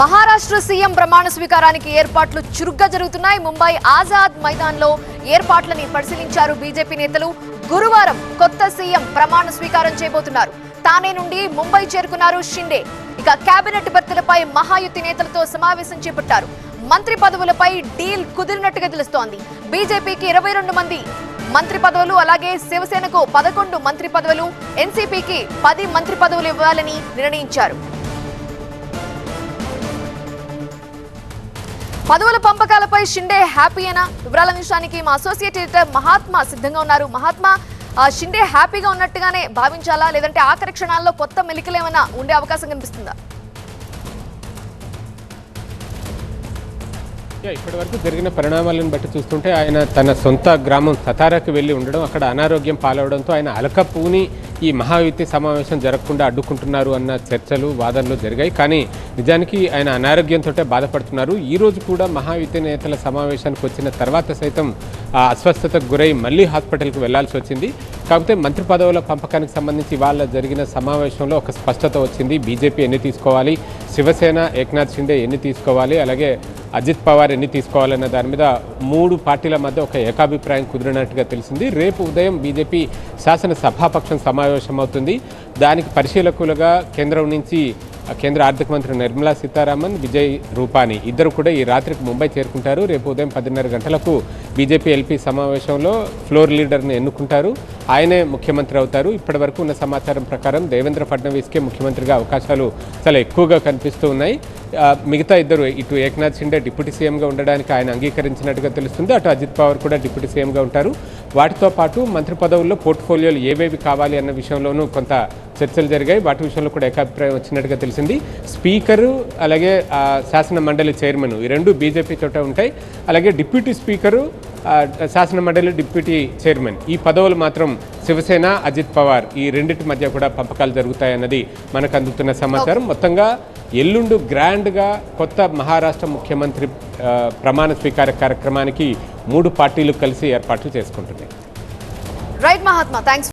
Maharashtra CM ప్రమాణ స్వీకారానికి ఏర్పాట్లు చురుగ్గా జరుగుతున్నాయి. ముంబై ఆజాద్ మైదాన్లో ఏర్పాట్లని పరిశీలించారు బీజేపీ నేతలు. గురువారం కొత్త సీఎం ప్రమాణ స్వీకారం చేయబోతున్నారు. తానే నుండి ముంబై చేరుకున్నారు షిండే. ఇక కేబినెట్ భర్తలపై మహాయుతి నేతలతో సమావేశం చేపట్టారు. మంత్రి పదవులపై డీల్ కుదిరినట్టుగా తెలుస్తోంది. బీజేపీకి ఇరవై రెండు మంది మంత్రి పదవులు అలాగే శివసేనకు పదకొండు మంత్రి పదవులు ఎన్సీపీకి పది మంత్రి పదవులు ఇవ్వాలని నిర్ణయించారు. పదవుల పంపకాలపై షిండే హ్యాపీయేనా వివరాల నిమిషానికి మా అసోసియేట్ ఎడిటర్ మహాత్మా సిద్ధంగా ఉన్నారు. మహాత్మా ఆ, షిండే హ్యాపీగా ఉన్నట్టుగానే భావించాలా? లేదంటే ఆఖరి క్షణాల్లో కొత్త మెలికలేమైనా ఉండే అవకాశం కనిపిస్తుందా? ఇప్పటి వరకు జరిగిన పరిణామాలను బట్టి చూస్తుంటే ఆయన తన సొంత గ్రామం సతారాకి వెళ్ళి ఉండడం అక్కడ అనారోగ్యం పాలవడంతో ఆయన అలకపూని ఈ మహాయుతి సమావేశం జరగకుండా అడ్డుకుంటున్నారు అన్న చర్చలు వాదనలు జరిగాయి. కానీ నిజానికి ఆయన అనారోగ్యంతో బాధపడుతున్నారు. ఈ రోజు కూడా మహాయుతి నేతల సమావేశానికి వచ్చిన తర్వాత సైతం ఆ అస్వస్థతకు గురై మళ్ళీ హాస్పిటల్కి వెళ్ళాల్సి వచ్చింది. కాకపోతే మంత్రి పదవుల పంపకానికి సంబంధించి ఇవాళ జరిగిన సమావేశంలో ఒక స్పష్టత వచ్చింది. బీజేపీ ఎన్ని తీసుకోవాలి? శివసేన ఏక్నాథ్ షిండే ఎన్ని తీసుకోవాలి? అలాగే అజిత్ పవార్ ఎన్ని తీసుకోవాలన్న దాని మీద మూడు పార్టీల మధ్య ఒక ఏకాభిప్రాయం కుదిరినట్టుగా తెలిసింది. రేపు ఉదయం బీజేపీ శాసన సభాపక్షం సమావేశం అవుతుంది. దానికి పరిశీలకులుగా కేంద్రం నుంచి కేంద్ర ఆర్థిక మంత్రి నిర్మలా సీతారామన్ విజయ్ రూపాని ఇద్దరు కూడా ఈ రాత్రికి ముంబై చేరుకుంటారు. రేపు ఉదయం పదిన్నర గంటలకు బీజేపీ ఎల్పీ సమావేశంలో ఫ్లోర్ లీడర్ని ఎన్నుకుంటారు. ఆయనే ముఖ్యమంత్రి అవుతారు. ఇప్పటి ఉన్న సమాచారం ప్రకారం దేవేంద్ర ఫడ్నవీస్కే ముఖ్యమంత్రిగా అవకాశాలు చాలా ఎక్కువగా కనిపిస్తూ ఉన్నాయి. మిగతా ఇద్దరు ఇటు ఏక్నాథ్ షిండే డిప్యూటీ సీఎంగా ఉండడానికి ఆయన అంగీకరించినట్టుగా తెలుస్తుంది. అటు అజిత్ పవార్ కూడా డిప్యూటీ సీఎంగా ఉంటారు. వాటితో పాటు మంత్రి పదవుల్లో పోర్ట్ఫోలియోలు ఏవేవి కావాలి అన్న విషయంలోనూ కొంత చర్చలు జరిగాయి. వాటి విషయంలో కూడా ఏకాభిప్రాయం వచ్చినట్టుగా తెలిసింది. స్పీకరు అలాగే శాసన మండలి చైర్మన్ ఈ రెండు బీజేపీ చోట ఉంటాయి. అలాగే డిప్యూటీ స్పీకరు శాసన మండలి డిప్యూటీ చైర్మన్. ఈ పదవులు మాత్రం శివసేన అజిత్ పవార్ ఈ రెండింటి మధ్య కూడా పంపకాలు జరుగుతాయన్నది మనకు అందుతున్న సమాచారం. మొత్తంగా ఎల్లుండు గ్రాండ్గా కొత్త మహారాష్ట్ర ముఖ్యమంత్రి ప్రమాణ స్వీకార కార్యక్రమానికి మూడు పార్టీలు కలిసి ఏర్పాట్లు చేసుకుంటున్నాయి. Right Mahatma thanks